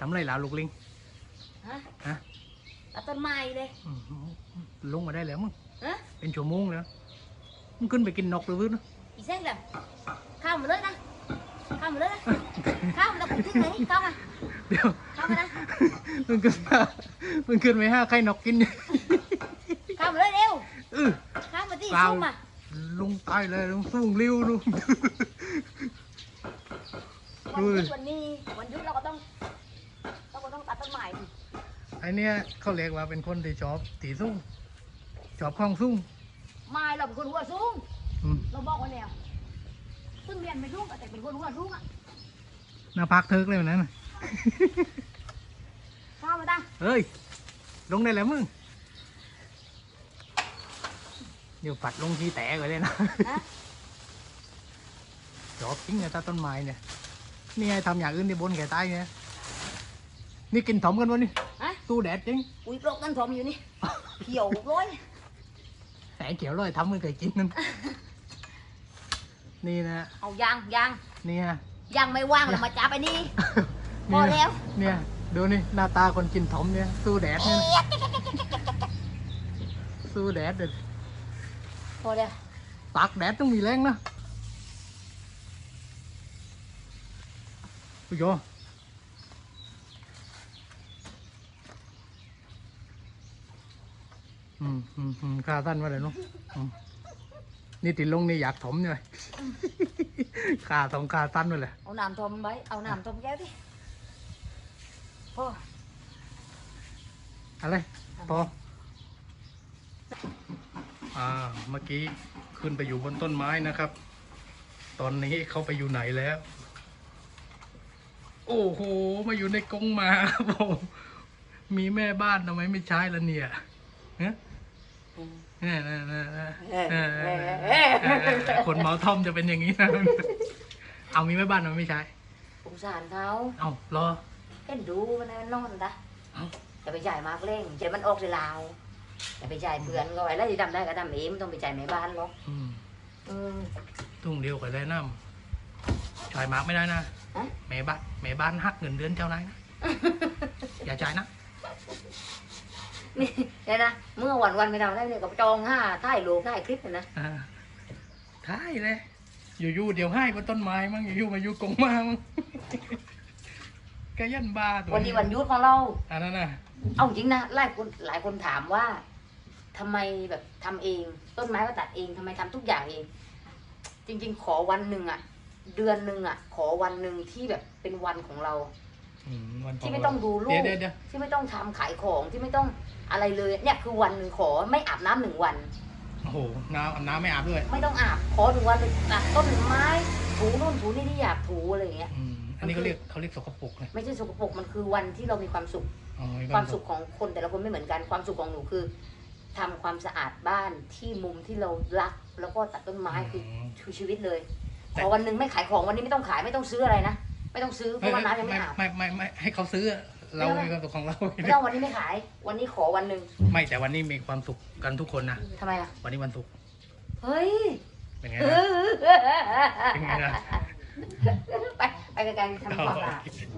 ทำไรล่ะลูกลิง ฮะฮะตัดต้นไม้เลยอืมลงมาได้แล้วมึง ฮะเป็นชั่วโมงแล้ว มึงขึ้นไปกินนกหรือวะอีเส้นเลยข้ามมาเลยนะข้ามมาเลยนะข้ามมาแล้วผมทิ้งเลยข้ามมาเดี๋ยวข้ามมานะมึงขึ้นมา มึงขึ้นไปห้าใครนกกินข้ามมาเลยเร็วเออข้ามมาที่เปล่า ซุ่มมาลุงตายเลยลุงสู้เร็วลุง วันหยุดวันนี้วันหยุดเราก็ต้องเราก็ต้องตัดต้นไม้ดิ ไอเนี้ยเขาเรียกว่าเป็นคนที่ชอบตีสู้ชอบคล้องสู้ไม้เราเป็นคนหัวสูง อืมเราบอกไว้แล้วเพิ่งเรียนไม่สูงแต่เป็นคนหัวสูงอะหน้าพักเทิกเลยวันนั้นน่ะข้ามมาตั้งเฮ้ย ลงได้แล้วมึง เดี๋ยวปัดลงที่แตกเลยนะฮะจอบจริงอะตาต้นไม้เนี่ย นี่ไงทำอย่างอื่นที่บนแก่ใต้เนี่ย นี่กินถมกันวะนี่ ฮะ ตู้แดดจริงอุ้ยโปรกกันผมอยู่นี่ เขียวร้อยแต่เขียวเลยทำไม่เคยกินนั่นนี่นะเอายางยางเนี่ยยางไม่ว่างเรามาจับไปนี่พอแล้ว เนี่ยดูนี่หน้าตาคนกินถมเนี่ย สู้แดดเนี่ยนะสู้แดดเด็ดพอแล้วตากแดดต้องมีแรงนะโอ้ยโย อืมอืมอืมขาสั้นมาเลยเนาะอืมนี่ติดลงนี่อยากถมเนี่ย ขาสองขาสั้นมาเลยเอาน้ำทมไว้เอาน้ำทมแก้วดิพออะไรพออ่าเมื่อกี้ขึ้นไปอยู่บนต้นไม้นะครับ ตอนนี้เขาไปอยู่ไหนแล้ว โอ้โห มาอยู่ในกรงหมาครับผมมีแม่บ้านทำไมไม่ใช้ละเนี่ยฮะ คนเมาท่อมจะเป็นอย่างนี้นะ เอามีแม่บ้านทำไมไม่ใช้สงสารเขาเอารอเห็นดูมันนอนนะเอ้าอย่าไปจ่ายมากเร่งเดี๋ยวมันออกเลยลาวอย่าไปจ่ายเพื่อนก็ไว้แล้วที่ทำได้ก็ทำเองไม่ต้องไปจ่ายแม่บ้านหรอกอืมอืมตุ้งเดียวกับได้น้ำจ่ายมากไม่ได้นะฮะแม่บ้านแม่บ้านหักเงินเดือนเจ้านายนะอย่าจ่ายนะ นี่เนี่ยนะเมื่อวันวันๆไม่ทำได้เนี่ยก็จองห้าถ่ายรูปถ่ายคลิปเลยนะอ่าท้ายเลย อยู่ๆเดี๋ยวให้บนต้นไม้มั้งอยู่ๆมาอยู่กรงมามั้งกยันบ้าตัววันนี้วันหยุดของเรา อันนั้นน่ะ เอาจริงนะหลายคนหลายคนถามว่าทำไมแบบทำเอง ต้นไม้ก็ตัดเองทำไมทำทุกอย่างเอง จริง ๆ ขอวันหนึ่งอะเดือนหนึ่งอะขอวันหนึ่งที่แบบเป็นวันของเรา อืมวันขที่ไม่ต้องดูลูก เดี๋ยวเดี๋ยวเดี๋ยวที่ไม่ต้องทำขายของที่ไม่ต้องอะไรเลยเนี่ยคือวันหนึ่งขอไม่อาบน้ำหนึ่งวัน โอ้โหน้ำอาบน้ำไม่อาบด้วยไม่ต้องอาบขอหนึ่งวันเลยตัดต้นไม้ถูนู่นถูนี่ที่อยากถูอะไรอย่างเงี้ย อืมอันนี้เขาเรียกเขาเรียกสกปรกเลยไม่ใช่สกปรกมันคือวันที่เรามีความสุข อ๋อความสุขของคนแต่ละคนไม่เหมือนกันความสุขของหนูคือทำความสะอาดบ้านที่มุมที่เรารัก แล้วก็ตัดต้นไม้คือมคือชีวิตเลยแต่ขอวันหนึ่งไม่ขายของวันนี้ไม่ต้องขายไม่ต้องซื้ออะไรนะ ไม่ต้องซื้อเพราะว่าน้ำยังไม่อาบไม่ไม่ไม่ให้เขาซื้อเราไม่มีเอาความสุขของเราไม่ต้องวันนี้ไม่ขาย วันนี้ขอวันหนึ่งไม่แต่วันนี้มีความสุขกันทุกคนนะทำไมอะวันนี้วันศุกร์เฮ้ยเป็นไงเอนะอเป็นไงนะไปไปไกลๆทำความสะอาดอ๋อ